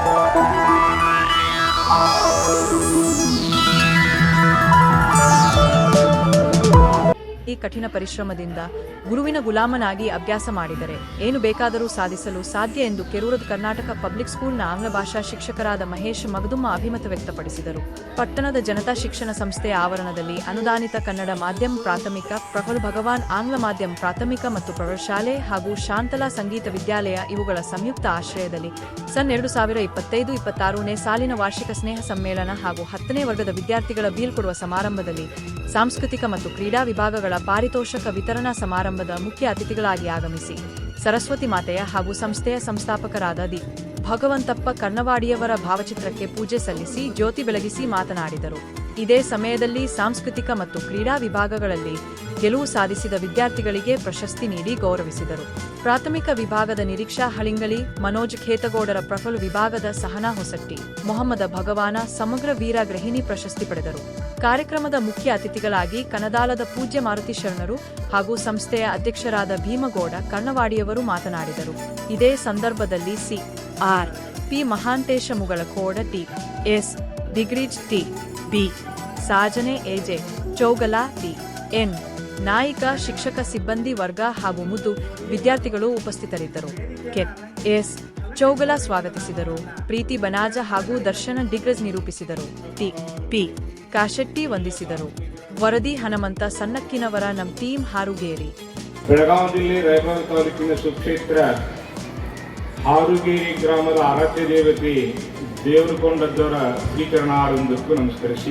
Oh. ಈ ಕಠಿಣ ಪರಿಶ್ರಮದಿಂದ ಗುರುವಿನ ಗುಲಾಮನಾಗಿ ಅಭ್ಯಾಸ ಮಾಡಿದರೆ ಏನು ಬೇಕಾದರೂ ಸಾಧಿಸಲು ಸಾಧ್ಯ ಎಂದು ಕೆರೂರದ ಕರ್ನಾಟಕ ಪಬ್ಲಿಕ್ ಸ್ಕೂಲ್ನ ಆಂಗ್ಲ ಭಾಷಾ ಶಿಕ್ಷಕರಾದ ಮಹೇಶ್ ಮಗದುಮ್ಮ ಅಭಿಮತ ವ್ಯಕ್ತಪಡಿಸಿದರು. ಪಟ್ಟಣದ ಜನತಾ ಶಿಕ್ಷಣ ಸಂಸ್ಥೆಯ ಆವರಣದಲ್ಲಿ ಅನುದಾನಿತ ಕನ್ನಡ ಮಾಧ್ಯಮ ಪ್ರಾಥಮಿಕ ಪ್ರಹುಲ್ ಭಗವಾನ್ ಆಂಗ್ಲ ಮಾಧ್ಯಮ ಪ್ರಾಥಮಿಕ ಮತ್ತು ಪ್ರೌಢಶಾಲೆ ಹಾಗೂ ಶಾಂತಲಾ ಸಂಗೀತ ವಿದ್ಯಾಲಯ ಇವುಗಳ ಸಂಯುಕ್ತ ಆಶ್ರಯದಲ್ಲಿ ಸನ್ ಎರಡು ಸಾವಿರ ಇಪ್ಪತ್ತೈದು ಇಪ್ಪತ್ತಾರನೇ ಸಾಲಿನ ವಾರ್ಷಿಕ ಸ್ನೇಹ ಸಮ್ಮೇಳನ ಹಾಗೂ ಹತ್ತನೇ ವರ್ಗದ ವಿದ್ಯಾರ್ಥಿಗಳ ಬೀಳ್ಕೊಡುವ ಸಮಾರಂಭದಲ್ಲಿ ಸಾಂಸ್ಕೃತಿಕ ಮತ್ತು ಕ್ರೀಡಾ ವಿಭಾಗಗಳ ಪಾರಿತೋಷಕ ವಿತರಣಾ ಸಮಾರಂಭದ ಮುಖ್ಯ ಅತಿಥಿಗಳಾಗಿ ಆಗಮಿಸಿ ಸರಸ್ವತಿ ಮಾತೆಯ ಹಾಗೂ ಸಂಸ್ಥೆಯ ಸಂಸ್ಥಾಪಕರಾದ ದಿ ಭಗವಂತಪ್ಪ ಕನ್ನವಾಡಿಯವರ ಭಾವಚಿತ್ರಕ್ಕೆ ಪೂಜೆ ಸಲ್ಲಿಸಿ ಜ್ಯೋತಿ ಬೆಳಗಿಸಿ ಮಾತನಾಡಿದರು. ಇದೇ ಸಮಯದಲ್ಲಿ ಸಾಂಸ್ಕೃತಿಕ ಮತ್ತು ಕ್ರೀಡಾ ವಿಭಾಗಗಳಲ್ಲಿ ಗೆಲುವು ಸಾಧಿಸಿದ ವಿದ್ಯಾರ್ಥಿಗಳಿಗೆ ಪ್ರಶಸ್ತಿ ನೀಡಿ ಗೌರವಿಸಿದರು. ಪ್ರಾಥಮಿಕ ವಿಭಾಗದ ನಿರೀಕ್ಷಾ ಹಳಿಂಗಳಿ, ಮನೋಜ್ ಖೇತಗೌಡರ ಪ್ರಫುಲ್ ವಿಭಾಗದ ಸಹನಾ ಹೊಸಟ್ಟಿ, ಮೊಹಮ್ಮದ ಭಗವಾನ ಸಮಗ್ರ ವೀರ ಗೃಹಿಣಿ ಪ್ರಶಸ್ತಿ ಪಡೆದರು. ಕಾರ್ಯಕ್ರಮದ ಮುಖ್ಯ ಅತಿಥಿಗಳಾಗಿ ಕನದಾಲದ ಪೂಜ್ಯ ಮಾರುತಿ ಶರಣರು ಹಾಗೂ ಸಂಸ್ಥೆಯ ಅಧ್ಯಕ್ಷರಾದ ಭೀಮಗೌಡ ಕಣ್ಣವಾಡಿಯವರು ಮಾತನಾಡಿದರು. ಇದೇ ಸಂದರ್ಭದಲ್ಲಿ C. R. P. Mahantesha Mugalakoda T. S. ದಿಗ್ರಿಜ್, T. B. Sajane A J Chougala, T. N. Nayika, ಶಿಕ್ಷಕ, ಸಿಬ್ಬಂದಿ ವರ್ಗ ಹಾಗೂ ಮುದ್ದು ವಿದ್ಯಾರ್ಥಿಗಳು ಉಪಸ್ಥಿತರಿದ್ದರು. K S. ಚೌಗಲ ಸ್ವಾಗತಿಸಿದರು. ಪ್ರೀತಿ ಬನಾಜ ಹಾಗೂ ದರ್ಶನ ಡಿಗ್ರಜ್ ನಿರೂಪಿಸಿದರು. ಟಿ. ಪಿ. ಕಾಶೆಟ್ಟಿ ವಂದಿಸಿದರು. ವರದಿ ಹನುಮಂತ ಸಣ್ಣಕ್ಕಿನವರ ನಮ್ಮ ಟೀಮ್ ಹಾರುಗೇರಿ. ಬೆಳಗಾವಿ ಜಿಲ್ಲೆ ರಾಯಬಾಗ ತಾಲೂಕಿನ ಸುಕ್ಷೇತ್ರ ಹಾರುಗೇರಿ ಗ್ರಾಮದ ಆರಾಧ್ಯ ದೇವತೆ ದೇವರಕೊಂಡದ್ದವರ ಸ್ವೀಕರಣ ಆರಂಭಕ್ಕೂ ನಮಸ್ಕರಿಸಿ.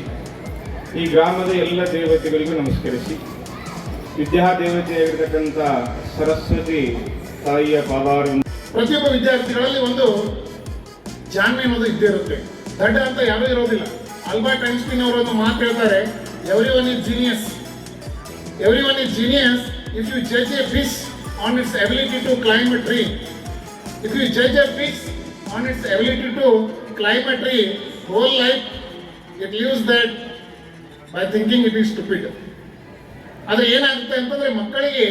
ಈ ಗ್ರಾಮದ ಎಲ್ಲ ದೇವತೆಗಳಿಗೂ ನಮಸ್ಕರಿಸಿ. ವಿದ್ಯಾದೇವತೆಯಾಗಿರ್ತಕ್ಕಂಥ ಸರಸ್ವತಿ ತಾಯಿಯ ಪಾದಾರ ಪ್ರತಿಯೊಬ್ಬ ವಿದ್ಯಾರ್ಥಿಗಳಲ್ಲಿ ಒಂದು ಜಾಣ್ಮೆ ಅನ್ನೋದು ಇದ್ದೇ ಇರುತ್ತೆ. ದಡ್ಡ ಅಂತ ಯಾರೂ ಇರೋದಿಲ್ಲ. ಅಲ್ಬರ್ಟ್ ಐನ್ಸ್ಟೀನ್ ಅವರು ಒಂದು ಮಾತು ಹೇಳ್ತಾರೆ every one is genius every one is genius if you judge a fish on its ability to climb a tree if you judge a fish on its ability to climb a tree whole life it lives that by thinking it is stupid ಆದರೆ ಏನಾಗುತ್ತೆ ಅಂತಂದ್ರೆ ಮಕ್ಕಳಿಗೆ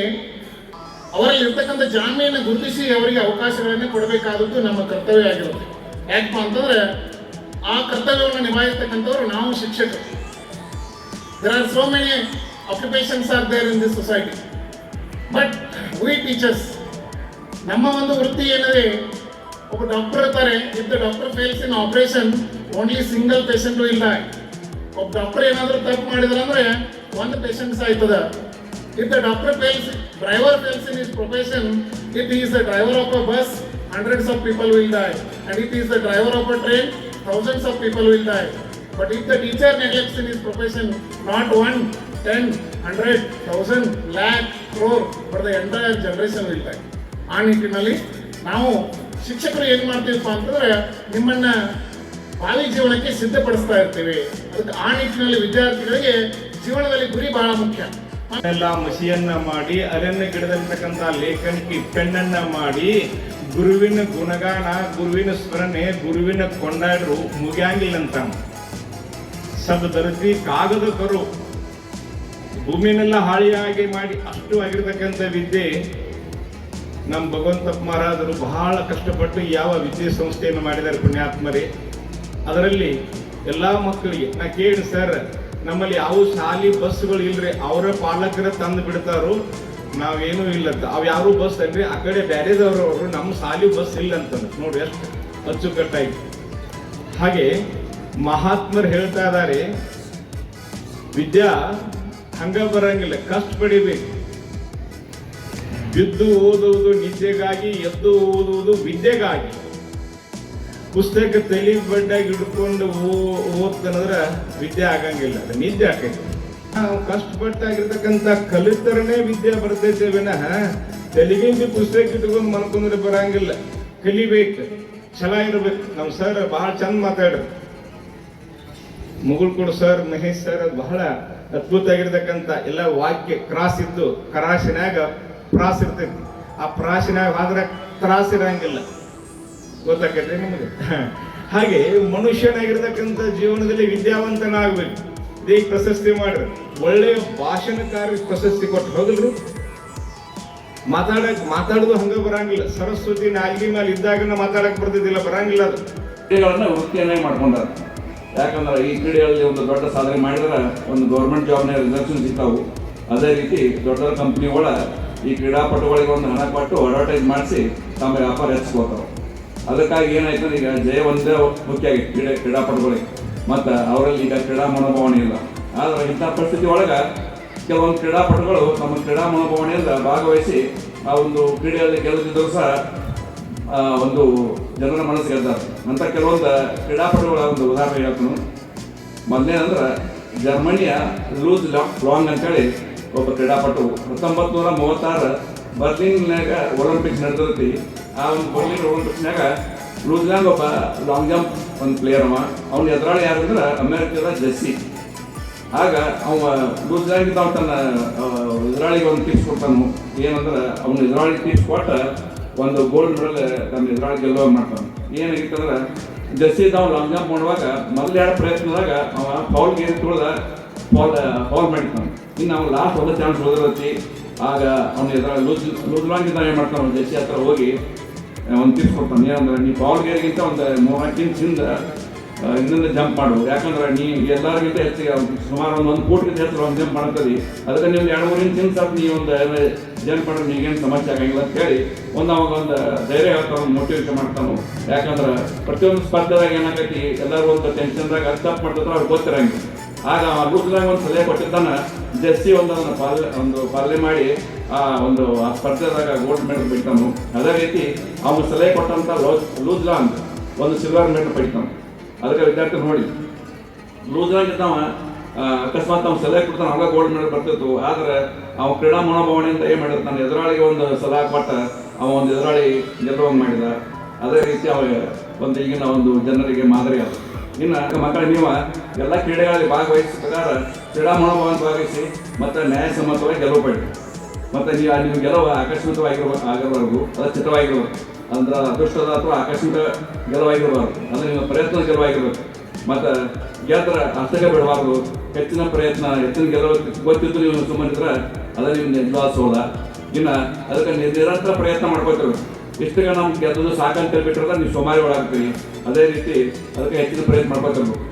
ಅವರಲ್ಲಿ ಇರ್ತಕ್ಕಂಥ ಜಾಣ್ಮೆಯನ್ನು ಗುರುತಿಸಿ ಅವರಿಗೆ ಅವಕಾಶಗಳನ್ನು ಕೊಡಬೇಕಾದದ್ದು ನಮ್ಮ ಕರ್ತವ್ಯ ಆಗಿರುತ್ತೆ. ಯಾಕಪ್ಪ ಅಂತಂದ್ರೆ ಆ ಕರ್ತವ್ಯವನ್ನು ನಿಭಾಯಿಸ್ತಕ್ಕಂಥವ್ರು ನಾವು ಶಿಕ್ಷಕರು. There are so many occupations are there in this society but we teachers ನಮ್ಮ ಒಂದು ವೃತ್ತಿ ಏನಿದೆ, ಒಬ್ಬ ಡಾಕ್ಟರ್ ಇರ್ತಾರೆ if the doctor fails in operation only single patient ಇಲ್ಲ ಒಬ್ಬ ಡಾಕ್ಟರ್ ಏನಾದರೂ ತಪ್ಪು ಮಾಡಿದ್ರೆ ಅಂದ್ರೆ ಒಂದು ಪೇಷಂಟ್ ಆಯ್ತದ if the doctor fails driver fails in his profession it is the driver of a bus hundreds of people will die and it is the driver of a train thousands of people will die but if the teacher neglects in his profession not one ten hundred thousand lakh crore but the entire generation will die ಆ ನಿಟ್ಟಿನಲ್ಲಿ ನಾವು ಶಿಕ್ಷಕರು ಏನು ಮಾಡ್ತೀವಪ್ಪ ಅಂತಂದ್ರೆ ನಿಮ್ಮನ್ನ ಬಾಲಿ ಜೀವನಕ್ಕೆ ಸಿದ್ಧಪಡಿಸ್ತಾ ಇರ್ತೀವಿ. ಆ ನಿಟ್ಟಿನಲ್ಲಿ ವಿದ್ಯಾರ್ಥಿಗಳಿಗೆ ಜೀವನದಲ್ಲಿ ಗುರಿ ಬಹಳ ಮುಖ್ಯ. ಎಲ್ಲ ಮಸಿಯನ್ನ ಮಾಡಿ ಅರಣ್ಯ ಗಿಡದಲ್ಲಿರ್ತಕ್ಕಂಥ ಲೇಖನಕ್ಕೆ ಪೆನ್ನನ್ನ ಮಾಡಿ, ಗುರುವಿನ ಗುಣಗಾನ, ಗುರುವಿನ ಸ್ಮರಣೆ, ಗುರುವಿನ ಕೊಂಡಾಡ್ರು ಮುಗಿಯಂಗಿಲ್ಲ ಅಂತ. ಸಬ್ ದರದಿ ಕಾಗದ ಕರು. ಭೂಮಿನೆಲ್ಲ ಹಾಳಿಯಾಗಿ ಮಾಡಿ ಅಷ್ಟು ಆಗಿರ್ತಕ್ಕಂಥ ವಿದ್ಯೆ ನಮ್ಮ ಭಗವಂತಪ್ಪ ಮಹಾರಾಜರು ಬಹಳ ಕಷ್ಟಪಟ್ಟು ಯಾವ ವಿದ್ಯೆ ಸಂಸ್ಥೆಯನ್ನು ಮಾಡಿದ್ದಾರೆ ಪುಣ್ಯಾತ್ಮರೇ. ಅದರಲ್ಲಿ ಎಲ್ಲ ಮಕ್ಕಳಿಗೆ, ನಾ ಕೇಳಿ ಸರ್, ನಮ್ಮಲ್ಲಿ ಯಾವ ಶಾಲಿ ಬಸ್ಗಳು ಇಲ್ರಿ, ಅವರ ಪಾಲಕರ ತಂದು ಬಿಡ್ತಾರು. ನಾವೇನು ಇಲ್ಲ ಅಂತ. ಅವ್ ಯಾರು ಬಸ್ ಅಲ್ರಿ, ಆ ಕಡೆ ಬ್ಯಾರೆದವ್ರು ಅವರು ನಮ್ಮ ಶಾಲಿ ಬಸ್ ಇಲ್ಲ ಅಂತ ನೋಡಿ ಎಷ್ಟು ಅಚ್ಚುಕಟ್ಟಾಗಿ ಹಾಗೆ ಮಹಾತ್ಮರು ಹೇಳ್ತಾ ಇದ್ದಾರೆ ವಿದ್ಯಾ, ಹಂಗ ಬರಂಗಿಲ್ಲ, ಕಷ್ಟ ಪಡಿಬೇಕು. ಬಿದ್ದು ಓದುವುದು ನಿದ್ದೆಗಾಗಿ, ಎದ್ದು ಓದುವುದು ವಿದ್ಯೆಗಾಗಿ. ಪುಸ್ತಕ ತಲೆ ಬಡ್ಡಾಗಿ ಹಿಡ್ಕೊಂಡು ಓದ್ತಾನಂದ್ರೆ ವಿದ್ಯೆ ಆಗಂಗಿಲ್ಲ, ಅದು ನಿದ್ದೆ ಆಕೈತಿ. ನಾವು ಕಷ್ಟಪಟ್ಟಾಗಿರ್ತಕ್ಕಂಥ ಕಲಿತರನೇ ವಿದ್ಯೆ ಬರ್ತೈತೆ ವಿನಃ ತಲೆಗಿಂತ ಪುಸ್ತಕ ಇಟ್ಕೊಂಡು ಮನ್ಕೊಂಡ್ರೆ ಬರಂಗಿಲ್ಲ. ಕಲಿಬೇಕು ಇರ್ಬೇಕು. ನಮ್ಮ ಸರ್ ಬಹಳ ಚಂದ ಮಾತಾಡ್ರಿ. ಮುಗುಳ್ಕೊಡು ಸರ್, ಮಹೇಶ್ ಸರ್, ಅದು ಬಹಳ ಅದ್ಭುತ ಆಗಿರ್ತಕ್ಕಂಥ ಎಲ್ಲ ವಾಕ್ಯ ಕ್ರಾಸ್ ಇದ್ದು ಕರಾಶಿನಾಗ ಪ್ರಾಸ್ ಇರ್ತೈತಿ. ಆ ಪ್ರಾಸಿನಾಗ ಆದ್ರೆ ತ್ರಾಸ್ ಗೊತ್ತಾಕೈತೆ ನಿಮಗೆ? ಹಾಗೆ ಮನುಷ್ಯನಾಗಿರ್ತಕ್ಕಂಥ ಜೀವನದಲ್ಲಿ ವಿದ್ಯಾವಂತನಾಗಬೇಕು. ಇದೇ ಪ್ರಶಸ್ತಿ ಮಾಡ್ರಿ. ಒಳ್ಳೆಯ ಭಾಷಣಕಾರಿ ಪ್ರಶಸ್ತಿ ಕೊಟ್ಟು ಹೋಗಲ್ರು ಮಾತಾಡಕ್ ಮಾತಾಡೋದು ಹಂಗ ಬರಂಗಿಲ್ಲ. ಸರಸ್ವತಿ ನಾಲ್ಗಿ ಮೇಲೆ ಇದ್ದಾಗ ಮಾತಾಡಕ್ ಬರ್ತಿದ್ದಿಲ್ಲ. ಬರಂಗಿಲ್ಲ ಅದು. ಕ್ರೀಡೆಗಳನ್ನ ವೃತ್ತಿಯನ್ನೇ ಮಾಡ್ಕೊಂಡಾರ. ಯಾಕಂದ್ರೆ ಈ ಕ್ರೀಡೆಗಳಲ್ಲಿ ಒಂದು ದೊಡ್ಡ ಸಾಧನೆ ಮಾಡಿದ್ರೆ ಒಂದು ಗೌರ್ಮೆಂಟ್ ಜಾಬ್ನ ರಿಸರ್ವೇಷನ್ ಸಿಗ್ತಾವು. ಅದೇ ರೀತಿ ದೊಡ್ಡ ದೊಡ್ಡ ಕಂಪ್ನಿಗಳ ಈ ಕ್ರೀಡಾಪಟುಗಳಿಗೆ ಒಂದು ಹಣ ಕೊಟ್ಟು ಅಡ್ವರ್ಟೈಸ್ ಮಾಡಿಸಿ ತಮ್ಮ ವ್ಯಾಪಾರ ಹೆಚ್ಚಿಸ್ಕೋತಾವೆ. ಅದಕ್ಕಾಗಿ ಏನಾಯ್ತು ಈಗ ಜಯ ಒಂದೇ ಮುಖ್ಯ ಆಗಿ ಕ್ರೀಡೆ, ಕ್ರೀಡಾಪಟುಗಳಿಗೆ. ಮತ್ತು ಅವರಲ್ಲಿ ಈಗ ಕ್ರೀಡಾ ಮನೋಭಾವನೆ ಇಲ್ಲ. ಆದರೆ ಇಂಥ ಪರಿಸ್ಥಿತಿ ಒಳಗೆ ಕೆಲವೊಂದು ಕ್ರೀಡಾಪಟುಗಳು ತಮ್ಮ ಕ್ರೀಡಾ ಮನೋಭಾವನೆಯಿಂದ ಭಾಗವಹಿಸಿ ಆ ಒಂದು ಕ್ರೀಡೆಯಲ್ಲಿ ಗೆಲ್ಲದಿದ್ದರೂ ಸಹ ಒಂದು ಜನರ ಮನಸ್ಸು ಗೆದ್ದಾರೆ ಅಂತ ಕೆಲವೊಂದು ಕ್ರೀಡಾಪಟುಗಳ ಒಂದು ಉದಾಹರಣೆ ಹೇಳ್ತೀನಿ. ಮೊದಲೇನಂದ್ರೆ ಜರ್ಮನಿಯ ಲೂಸ್ ಲಾಂಗ್ ಅಂತೇಳಿ ಒಬ್ಬ ಕ್ರೀಡಾಪಟು ಹತ್ತೊಂಬತ್ತು ನೂರ ಮೂವತ್ತಾರು ಬರ್ಲಿನ್ಯಾಗ ಒಲಿಂಪಿಕ್ಸ್ ನಡೆದೈತಿ. ಆ ಒಂದು ಬರ್ಲಿನ್ ಒಲಿಂಪಿಕ್ಸ್ನಾಗ ಲೂಸ್ ಒಬ್ಬ ಲಾಂಗ್ ಜಂಪ್ ಒಂದು ಪ್ಲೇಯರ್ ಅವ. ಅವ್ನ ಎದುರಾಳಿ ಯಾರಂದ್ರೆ ಅಮೆರಿಕದ ಜೆಸ್ಸಿ. ಆಗ ಅವ ಲೂಸ್ಲಾಗಿದ್ದ ಅವ್ನು ತನ್ನ ಎದುರಾಳಿಗೆ ಒಂದು ಟಿಪ್ಸ್ ಕೊಡ್ತಾನು. ಏನಂದ್ರೆ ಅವ್ನ ಎದುರಾಳಿ ಟಿಪ್ಸ್ ಕೊಟ್ಟ ಒಂದು ಗೋಲ್ಡ್ ಮೆಡಲ್ ತನ್ನ ಎದುರಾಳಿ ಗೆಲ್ಲುವ ಮಾಡ್ತಾನೆ. ಏನಾಗಿತ್ತಂದ್ರೆ ಜಸ್ಸಿ ನಾವು ಲಾಂಗ್ ಜಂಪ್ ಮಾಡುವಾಗ ಮೊದಲು ಎರಡು ಪ್ರಯತ್ನದಾಗ ಅವ ಫೌಲ್ ಗೇರ್ ತುಳಿದ ಫಾಲ್ ಫಾಲ್ ಮಾಡಿರ್ತಾನೆ ಇನ್ನು ಅವ್ನು ಲಾಸ್ಟ್ ಒಂದು ಚಾನ್ಸ್ ಉಳಿದಿರತ್ತಿ ಆಗ ಅವನು ಎದುರ ಲೂಸ್ ಲಾಂಗ್ ಮಾಡ್ತಾನೆ ಜಸ್ಸಿ ಹತ್ರ ಹೋಗಿ ಒಂದು ಟಿಪ್ಸ್ ಕೊಡ್ತಾನೆ. ಏನಂದ್ರೆ, ನೀ ಫಾಲ್ ಗೇರ್ಗಿಂತ ಒಂದು ಮೂರ್ನಾಲ್ಕು ಇಂಚ್ ಹಿಂದೆ ಇನ್ನೊಂದು ಜಂಪ್ ಮಾಡು. ಯಾಕಂದ್ರೆ ನೀ ಎಲ್ಲರಿಗಿಂತ ಹೆಚ್ಚಿಗೆ ಸುಮಾರು ಒಂದು ಒಂದು ಕೋಟಿಗಿಂತ ಹೆಚ್ಚು ಒಂದು ಜಂಪ್ ಮಾಡ್ತದೆ. ಅದಕ್ಕೆ ನೀವು ಎರಡು ಮೂರು ಇಂಚ್ ಸಾಕು ನೀವು ಒಂದು ಜಂಪ್ ಮಾಡಿದ್ರೆ ನೀಗೇನು ಸಮಸ್ಯೆ ಆಗಂಗಿಲ್ಲ ಅಂತ ಹೇಳಿ, ಒಂದು ಅವಾಗ ಒಂದು ಧೈರ್ಯ ಹೇಳ್ತಾನೆ, ಒಂದು ಮೋಟಿವೇಶನ್ ಮಾಡ್ತಾನೆ ಯಾಕಂದ್ರೆ, ಪ್ರತಿಯೊಂದು ಸ್ಪರ್ಧೆದಾಗ ಏನಾಗೈತಿ, ಎಲ್ಲರೂ ಒಂದು ಟೆನ್ಷನ್ದಾಗ ತಪ್ಪು ಮಾಡ್ತಿದ್ರೆ ಅವ್ರು ಗೊತ್ತಿರಂಗಿಲ್ಲ. ಆಗ ಲೂಸ್ದಾಗ ಒಂದು ಸಲಹೆ ಕೊಟ್ಟಿರ್ತಾನೆ ಜೆಸ್ಸಿ ಒಂದು ಪಾಲ್ ಒಂದು ಪಾಲನೆ ಮಾಡಿ, ಆ ಒಂದು ಆ ಸ್ಪರ್ಧೆದಾಗ ಗೋಲ್ಡ್ ಮೆಡಲ್ ಬಿಡ್ತಾನು ಅದೇ ರೀತಿ ಅವನು ಸಲಹೆ ಕೊಟ್ಟಂತ ಲೂಜ್ಲಾ ಲಾಂಗ್ ಒಂದು ಸಿಲ್ವರ್ ಮೆಡಲ್ ಪಡಿತಾನೆ. ಅದಕ್ಕೆ ವಿದ್ಯಾರ್ಥಿ ನೋಡಿ. ಲೂಸ್ರಾಗಿದ್ದವ ಅಕಸ್ಮಾತ್ ಅವ್ನು ಸಲಹೆ ಕೊಡ್ತಾನೆ, ಅವಾಗ ಗೋಲ್ಡ್ ಮೆಡಲ್ ಬರ್ತಿತ್ತು. ಆದ್ರೆ ಅವ ಕ್ರೀಡಾ ಮನೋಭಾವನೆಯಿಂದ ಏನು ಮಾಡಿರ್ತಾನೆ ಎದುರಾಳಿಗೆ ಒಂದು ಸಲಹೆ ಕೊಟ್ಟ ಅವ ಒಂದು ಎದುರಾಳಿ ಗೆಲ್ಲುವಂಗೆ ಮಾಡಿದ. ಅದೇ ರೀತಿ ಅವ ಒಂದು ಈಗಿನ ಒಂದು ಜನರಿಗೆ ಮಾದರಿ ಆದ ಇನ್ನು ಮಕ್ಕಳ ನೀವ ಎಲ್ಲ ಕ್ರೀಡೆಗಳಲ್ಲಿ ಭಾಗವಹಿಸಿದ ಪ್ರಕಾರ ಕ್ರೀಡಾ ಮನೋಭಾವನ ಭಾಗವಹಿಸಿ ಮತ್ತು ನ್ಯಾಯಸಮ್ಮತವಾಗಿ ಗೆಲುವು ಪಡಿ ಮತ್ತೆ ನೀವು ನೀವು ಗೆಲುವು ಆಕಸ್ಮಿಕವಾಗಿರುವ ಆಗಿರಬಾರ್ದು ಅದು ಚಿತ್ರವಾಗಿರ್ಬೇಕು ಅಂದ್ರೆ ಅದೃಷ್ಟದ ಅಥವಾ ಆಕಸ್ಮಿಕ ಗೆಲುವಾಗಿರಬಾರ್ದು. ಅಂದ್ರೆ ನಿಮ್ಮ ಪ್ರಯತ್ನ ಗೆಲುವಾಗಿರ್ಬೇಕು. ಮತ್ತೆ ಗೆದ್ರ ಅರ್ಥಕ ಬಿಡಬಾರ್ದು. ಹೆಚ್ಚಿನ ಪ್ರಯತ್ನ, ಹೆಚ್ಚಿನ ಗೆಲುವು ಗೊತ್ತಿತ್ತು ನೀವು ಸುಮ್ಮನಿದ್ರೆ ಅದ ನೀವು ನಿಜವಾದ ಇನ್ನು ಅದಕ್ಕೆ ನಿರಂತರ ಪ್ರಯತ್ನ ಮಾಡ್ಕೋತೀವಿ ಇಷ್ಟಕ್ಕೆ ನಾವು ಗೆದ್ದು ಸಾಕಂತ ಬಿಟ್ಟರೆ ನೀವು ಸೋಮಾರಿ ಒಳಗಾಗ್ತೀರಿ ಅದೇ ರೀತಿ ಅದಕ್ಕೆ ಹೆಚ್ಚಿನ ಪ್ರಯತ್ನ ಮಾಡ್ಕೋತಿರ್ಬೇಕು